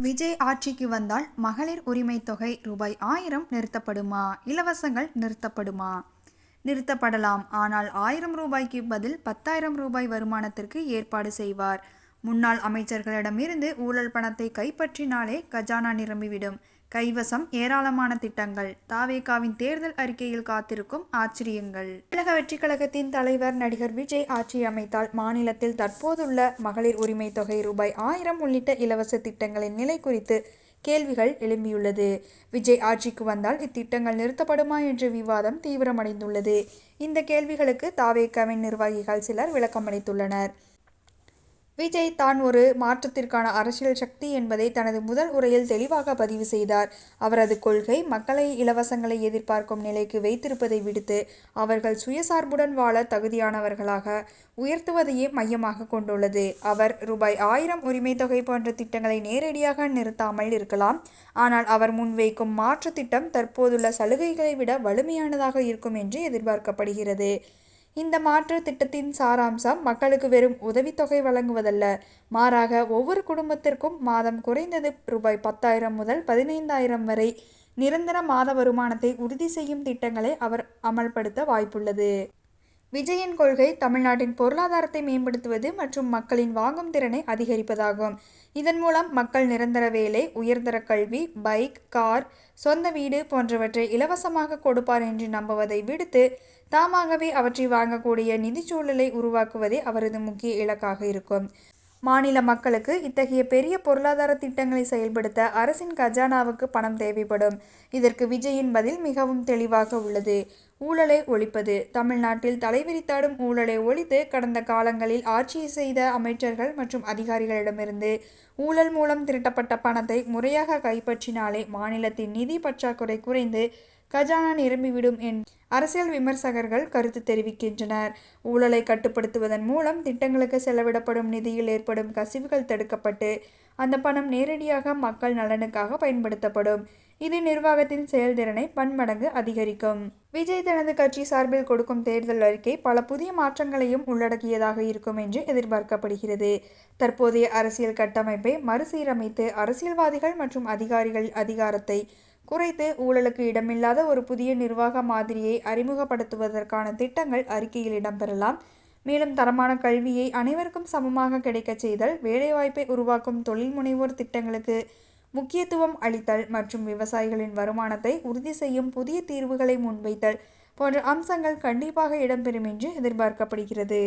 விஜய் ஆட்சிக்கு வந்தால் மகளிர் உரிமை தொகை ரூபாய் ஆயிரம் நிறுத்தப்படுமா? இலவசங்கள் நிறுத்தப்படுமா? நிறுத்தப்படலாம். ஆனால் ஆயிரம் ரூபாய்க்கு பதில் பத்தாயிரம் ரூபாய் வருமானத்திற்கு ஏற்பாடு செய்வார். முன்னாள் அமைச்சர்களிடமிருந்து ஊழல் பணத்தை கைப்பற்றினாலே கஜானா நிரம்பிவிடும். கைவசம் ஏராளமான திட்டங்கள். தாவேகாவின் தேர்தல் அறிக்கையில் காத்திருக்கும் ஆச்சரியங்கள். தமிழக வெற்றிக் கழகத்தின் தலைவர் நடிகர் விஜய் ஆட்சி அமைத்தால் மாநிலத்தில் தற்போதுள்ள மகளிர் உரிமை தொகை ரூபாய் ஆயிரம் உள்ளிட்ட இலவச திட்டங்களின் நிலை குறித்து கேள்விகள் எழும்பியுள்ளது. விஜய் ஆட்சிக்கு வந்தால் இத்திட்டங்கள் நிறுத்தப்படுமா என்ற விவாதம் தீவிரமடைந்துள்ளது. இந்த கேள்விகளுக்கு தாவேகாவின் நிர்வாகிகள் சிலர் விளக்கமளித்துள்ளனர். விஜய் தான் ஒரு மாற்றத்திற்கான அரசியல் சக்தி என்பதை தனது முதல் உரையில் தெளிவாக பதிவு செய்தார். அவரது கொள்கை மக்களை இலவசங்களை எதிர்பார்க்கும் நிலைக்கு வைத்திருப்பதை விடுத்து அவர்கள் சுயசார்புடன் வாழ தகுதியானவர்களாக உயர்த்துவதையே மையமாக கொண்டுள்ளது. அவர் ரூபாய் ஆயிரம் உரிமை தொகை போன்ற திட்டங்களை நேரடியாக நிறுத்தாமல் இருக்கலாம். ஆனால் அவர் முன்வைக்கும் மாற்று திட்டம் தற்போதுள்ள சலுகைகளை விட வலிமையானதாக இருக்கும் என்று எதிர்பார்க்கப்படுகிறது. இந்த மாற்று திட்டத்தின் சாராம்சம் மக்களுக்கு வெறும் உதவித்தொகை வழங்குவதல்ல. மாறாக ஒவ்வொரு குடும்பத்திற்கும் மாதம் குறைந்தது ரூபாய் பத்தாயிரம் முதல் பதினைந்தாயிரம் வரை நிரந்தர மாத வருமானத்தை உறுதி செய்யும் திட்டங்களை அவர் அமல்படுத்த வாய்ப்புள்ளது. விஜயின் கொள்கை தமிழ்நாட்டின் பொருளாதாரத்தை மேம்படுத்துவது மற்றும் மக்களின் வாங்கும் திறனை அதிகரிப்பதாகும். இதன் மூலம் மக்கள் நிரந்தர வேலை உயர்தர கல்வி பைக் கார் சொந்த வீடு போன்றவற்றை இலவசமாக கொடுப்பார் என்று நம்புவதை விடுத்து தாமாகவே அவற்றை வாங்கக்கூடிய நிதி சூழலை உருவாக்குவதே அவரது முக்கிய இலக்காக இருக்கும். மாநில மக்களுக்கு இத்தகைய பெரிய பொருளாதார திட்டங்களை செயல்படுத்த அரசின் கஜானாவுக்கு பணம் தேவைப்படும். இதற்கு விஜயின் பதில் மிகவும் தெளிவாக உள்ளது. ஊழலை ஒழிப்பது. தமிழ்நாட்டில் தலைவிரித்தாடும் ஊழலை ஒழித்து கடந்த காலங்களில் ஆட்சி செய்த அமைச்சர்கள் மற்றும் அதிகாரிகளிடமிருந்து ஊழல் மூலம் திரட்டப்பட்ட பணத்தை முறையாக கைப்பற்றினாலே மாநிலத்தின் நிதி பற்றாக்குறை குறைந்து கஜானா நிரம்பிவிடும் என் அரசியல் விமர்சகர்கள் கருத்து தெரிவிக்கின்றனர். ஊழலை கட்டுப்படுத்துவதன் மூலம் திட்டங்களுக்கு செலவிடப்படும் நிதியில் ஏற்படும் கசிவுகள் தடுக்கப்பட்டு அந்த பணம் நேரடியாக மக்கள் நலனுக்காக பயன்படுத்தப்படும். இது நிர்வாகத்தின் செயல்திறனை பன்மடங்கு அதிகரிக்கும். விஜய் தனது கட்சி சார்பில் கொடுக்கும் தேர்தல் அறிக்கை பல புதிய மாற்றங்களையும் உள்ளடக்கியதாக இருக்கும் என்று எதிர்பார்க்கப்படுகிறது. தற்போதைய அரசியல் கட்டமைப்பை மறுசீரமைத்து அரசியல்வாதிகள் மற்றும் அதிகாரிகள் அதிகாரத்தை குறைத்து ஊழலுக்கு இடமில்லாத ஒரு புதிய நிர்வாக மாதிரியை அறிமுகப்படுத்துவதற்கான திட்டங்கள் அறிக்கையில் இடம்பெறலாம். மேலும் தரமான கல்வியை அனைவருக்கும் சமமாக கிடைக்கச் செய்தல் வேலைவாய்ப்பை உருவாக்கும் தொழில் முனைவோர் திட்டங்களுக்கு முக்கியத்துவம் அளித்தல் மற்றும் விவசாயிகளின் வருமானத்தை உறுதி செய்யும் புதிய தீர்வுகளை முன்வைத்தல் போன்ற அம்சங்கள் கண்டிப்பாக இடம்பெறும் என்று எதிர்பார்க்கப்படுகிறது.